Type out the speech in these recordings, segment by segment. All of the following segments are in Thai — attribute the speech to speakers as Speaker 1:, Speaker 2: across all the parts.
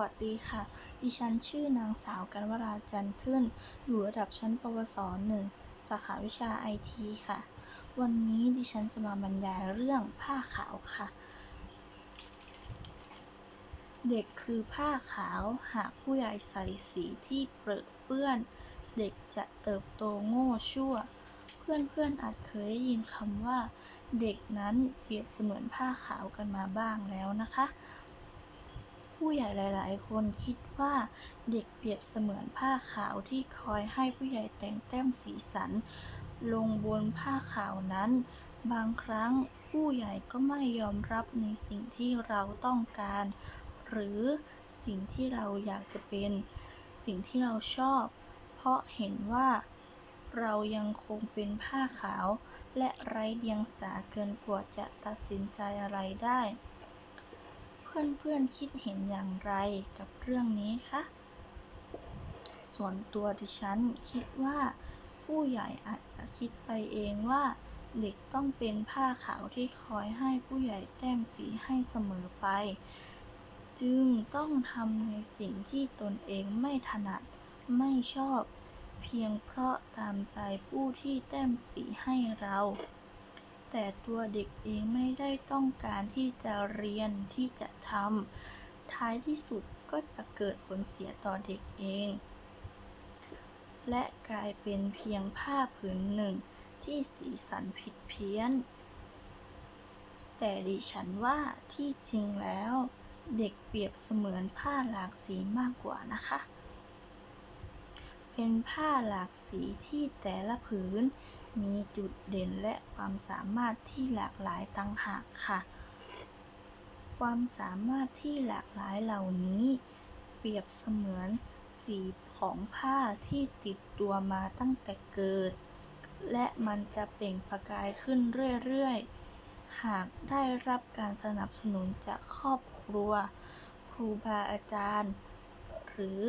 Speaker 1: วัสดีค่ะ ดิฉันชื่อนางสาวกันวราจันทร์ขึ้น อยู่ระดับชั้นปวส .1 สาขาวิชาไอทีค่ะ วันนี้ดิฉันจะมาบรรยายเรื่องผ้าขาวค่ะ เด็กคือผ้าขาว หากผู้ใหญ่ใส่สีที่เปรอะเปื้อน เด็กจะเติบโตโง่ชั่ว เพื่อนๆอาจเคยได้ยินคำว่า เด็กนั้นเปรียบเสมือนผ้าขาวกันมาบ้างแล้วนะคะ ผู้ใหญ่หลาย ๆ คนคิดว่าเด็กเปรียบเสมือนผ้าขาวที่คอยให้ผู้ใหญ่แต่งแต้มสีสัน ลงบนผ้าขาวนั้น บางครั้งผู้ใหญ่ก็ไม่ยอมรับในสิ่งที่เราต้องการ หรือสิ่งที่เราอยากจะเป็น สิ่งที่เราชอบ เพราะเห็นว่าเรายังคงเป็นผ้าขาว และไร้เดียงสาเกินกว่าจะตัดสินใจอะไรได้ เพื่อนๆคิดเห็นอย่างไรกับเรื่องนี้คะ ส่วนตัวดิฉันคิดว่า ผู้ใหญ่อาจจะคิดไปเองว่า เด็กต้องเป็นผ้าขาวที่คอยให้ผู้ใหญ่แต้มสีให้เสมอไป จึงต้องทำในสิ่งที่ตนเองไม่ถนัดไม่ชอบ เพียงเพราะตามใจผู้ที่แต้มสีให้เรา แต่ตัวเด็กเองไม่ได้ต้องการที่จะเรียนที่จะทำ ท้ายที่สุดก็จะเกิดผลเสียต่อเด็กเอง และกลายเป็นเพียงผ้าผืนหนึ่งที่สีสันผิดเพี้ยน แต่ดิฉันว่าที่จริงแล้ว เด็กเปรียบเสมือนผ้าหลากสีมากกว่านะคะ เป็นผ้าหลากสีที่แต่ละผืน มีจุดเด่นและความสามารถที่หลากหลายต่างหากค่ะ ความสามารถที่หลากหลายเหล่านี้ เปรียบเสมือนสีของผ้าที่ติดตัวมาตั้งแต่เกิด และมันจะเปล่งประกายขึ้นเรื่อยๆ หากได้รับการสนับสนุนจากครอบครัว ครูบาอาจารย์ หรือ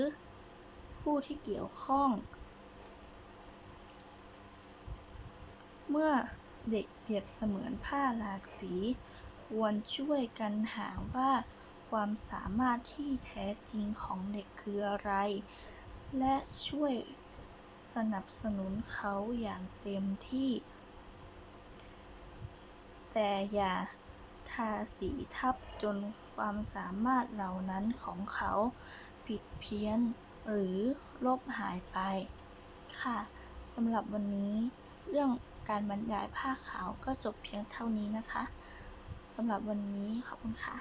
Speaker 1: ผู้ที่เกี่ยวข้อง เมื่อเด็กเปรียบเสมือนผ้าหลากสี ควรช่วยกันหาว่าความสามารถที่แท้จริงของเด็กคืออะไร และช่วยสนับสนุนเขาอย่างเต็มที่ แต่อย่าทาสีทับจนความสามารถเหล่านั้นของเขาผิดเพี้ยนหรือลบหายไป ค่ะสำหรับวันนี้เรื่อง การบรรยายผ้าขาวก็จบเพียงเท่านี้นะคะสำหรับวันนี้ขอบคุณค่ะ